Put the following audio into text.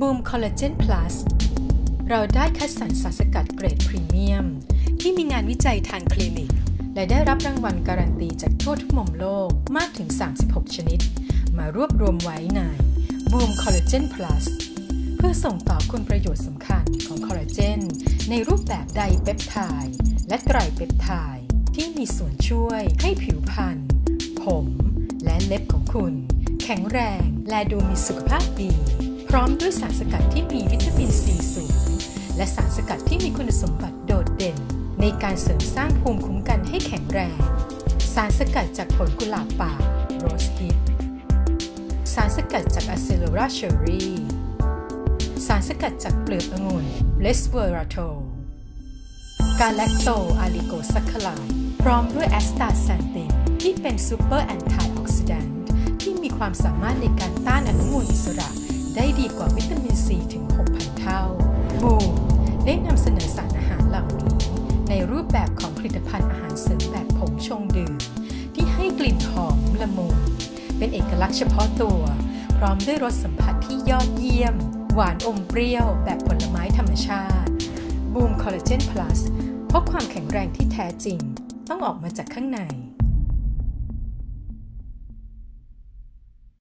บูมคอลลาเจนพลัสเราได้คัดสรรสารสกัดเกรดพรีเมียม ที่มีงานวิจัยทางคลินิก และได้รับรางวัลการันตีจากทั่วทุกมุมโลกมากถึง 36 ชนิด มารวบรวมไว้ในบูมคอลลาเจนพลัสเพื่อส่งต่อคุณประโยชน์สำคัญของคอลลาเจน ในรูปแบบไดเปปไทด์และไตรเปปไทด์ที่มีส่วนช่วยให้ผิวพรรณผม และเล็บของคุณ แข็งแรงและดูมีสุขภาพดี ร้อมด้วยสารสกัดที่มีวิตามินซีสูง และสารสกัดที่มีคุณสมบัติโดดเด่น ในการเสริมสร้างภูมิคุ้มกันให้แข็งแรง สารสกัดจากผลกุหลาบป่าโรสฮิปสารสกัดจากอะเซโลราเชอรี่ สารสกัดจากเปลือกองุ่นเลสเวอราโทกาแลคโตอะลิโกซัคคลายพร้อมด้วยแอสตาแซนตินที่เป็นซูเปอร์แอนตี้ออกซิแดนต์ที่มีความสามารถในการต้านอนุมูลอิสระ ได้ดีกว่าวิตามินซีถึง 6,000 เท่า บูมได้นำเสนอสารอาหารเหล่านี้ ในรูปแบบของผลิตภัณฑ์อาหารเสริมแบบผงชงดื่ม ที่ให้กลิ่นหอมละมุนเป็นเอกลักษณ์เฉพาะตัว พร้อมด้วยรสสัมผัสที่ยอดเยี่ยม หวานอมเปรี้ยวแบบผลไม้ธรรมชาติ บูมคอลลาเจนพลัสเพราะความแข็งแรงที่แท้จริง ต้องออกมาจากข้างใน